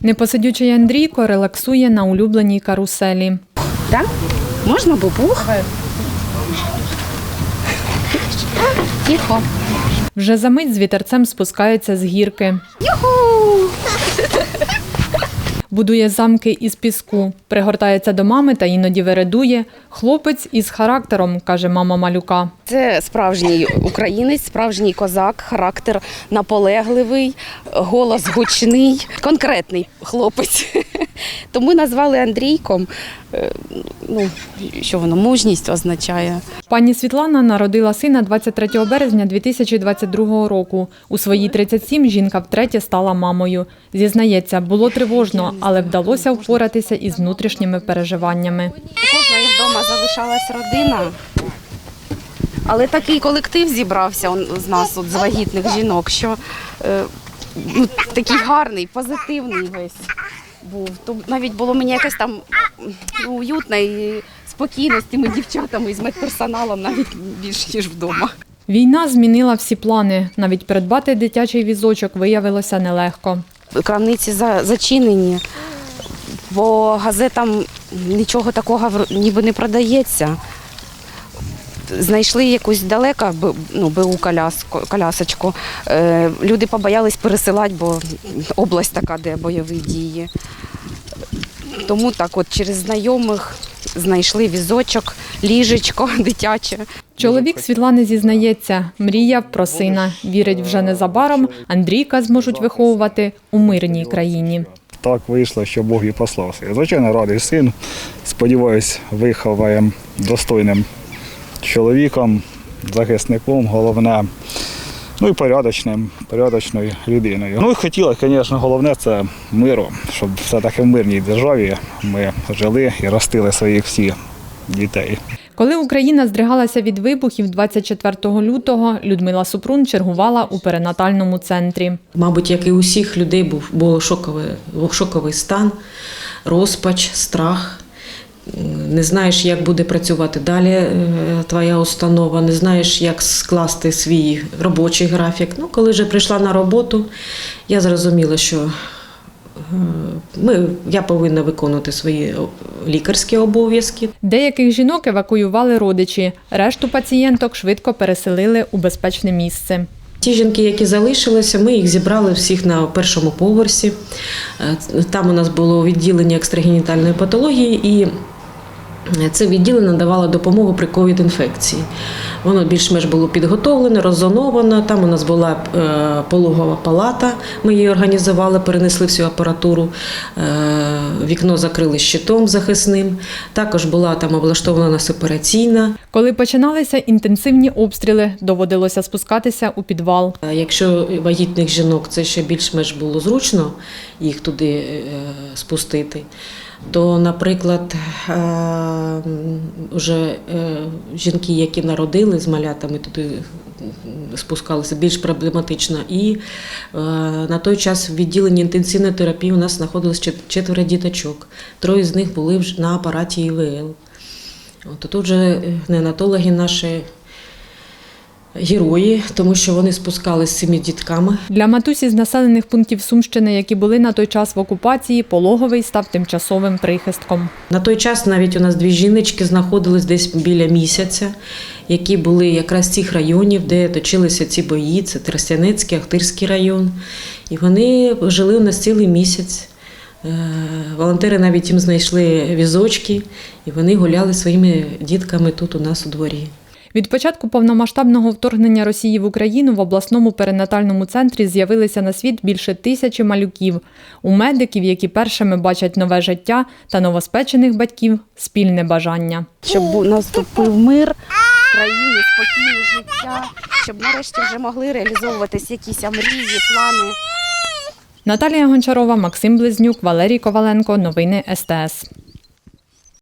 Непосидючий Андрійко релаксує на улюбленій каруселі. Так? Можна бубух? Тихо. Вже за мить з вітерцем спускається з гірки. Будує замки із піску, пригортається до мами та іноді вередує. Хлопець із характером, каже мама малюка. Це справжній українець, справжній козак, характер наполегливий, голос гучний, конкретний хлопець. Тому назвали Андрійком. Е, Ну, що воно мужність означає. Пані Світлана народила сина 23 березня 2022 року. У свої 37 жінка втретє стала мамою. Зізнається, було тривожно, але вдалося впоратися із внутрішніми переживаннями. Вдома залишалась родина. Але такий колектив зібрався з нас, от, з вагітних жінок, що е, ну, такий гарний, позитивний весь був. То навіть було мені якось там ну, уютно і спокійно з тими дівчатами і з медперсоналом навіть більше, ніж вдома. Війна змінила всі плани. Навіть придбати дитячий візочок виявилося нелегко. Крамниці зачинені, бо газетам нічого такого ніби не продається. Знайшли якусь далеко б- ну, БУ коляску, колясочку. Е, люди побоялись пересилати, бо область така, де бойові дії. Тому так от через знайомих знайшли візочок, ліжечко дитяче. Чоловік Світлани зізнається, мріяв про сина. Вірить, вже незабаром Андрійка зможуть виховувати у мирній країні. Так вийшло, що Бог і послав. Звичайно, радий син. Сподіваюсь, виховаємо достойним чоловіком, захисником, головне. Ну і порядочним, порядочною людиною. Ну і хотіла, звісно, головне це миру, щоб все-таки в мирній державі ми жили і ростили своїх всіх дітей. Коли Україна здригалася від вибухів 24 лютого, Людмила Супрун чергувала у перинатальному центрі. Мабуть, як і у всіх людей був було шоковий, шоковий стан, розпач, страх. Не знаєш, як буде працювати далі е, твоя установа, не знаєш, як скласти свій робочий графік. Ну, коли вже прийшла на роботу, я зрозуміла, що е, ми, я повинна виконувати свої лікарські обов'язки. Деяких жінок евакуювали родичі, решту пацієнток швидко переселили у безпечне місце. Ті жінки, які залишилися, ми їх зібрали всіх на першому поверсі. Е, Там у нас було відділення екстрагенітальної патології, і це відділення надавало допомогу при ковід-інфекції. Воно більш-менш було підготовлене, роззоновано. Там у нас була е, пологова палата. Ми її організували, перенесли всю апаратуру. Е, Вікно закрили щитом захисним. Також була там облаштована нас операційна. Коли починалися інтенсивні обстріли, доводилося спускатися у підвал. Якщо вагітних жінок це ще більш-менш було зручно їх туди е, спустити, то, наприклад, е, вже е, жінки, які народили з малятами, туди спускалися більш проблематично. І е, на той час в відділенні інтенсивної терапії у нас знаходилось четверо діточок. Троє з них були на апараті ІВЛ. От тут вже е, неонатологи наші герої, тому що вони спускались з цими дітками. Для матусі з населених пунктів Сумщини, які були на той час в окупації, пологовий став тимчасовим прихистком. На той час навіть у нас дві жіночки знаходились десь біля місяця, які були якраз з цих районів, де точилися ці бої. Це Тростянецький, Ахтирський район. І вони жили у нас цілий місяць. Е, Волонтери навіть їм знайшли візочки, і вони гуляли своїми дітками тут у нас у дворі. Від початку повномасштабного вторгнення Росії в Україну в обласному перинатальному центрі з'явилися на світ більше тисячі малюків. У медиків, які першими бачать нове життя, та новоспечених батьків спільне бажання. Щоб наступив мир в країні, спокійне життя, щоб нарешті вже могли реалізовуватись якісь мрії, плани. Наталія Гончарова, Максим Близнюк, Валерій Коваленко. Новини СТС.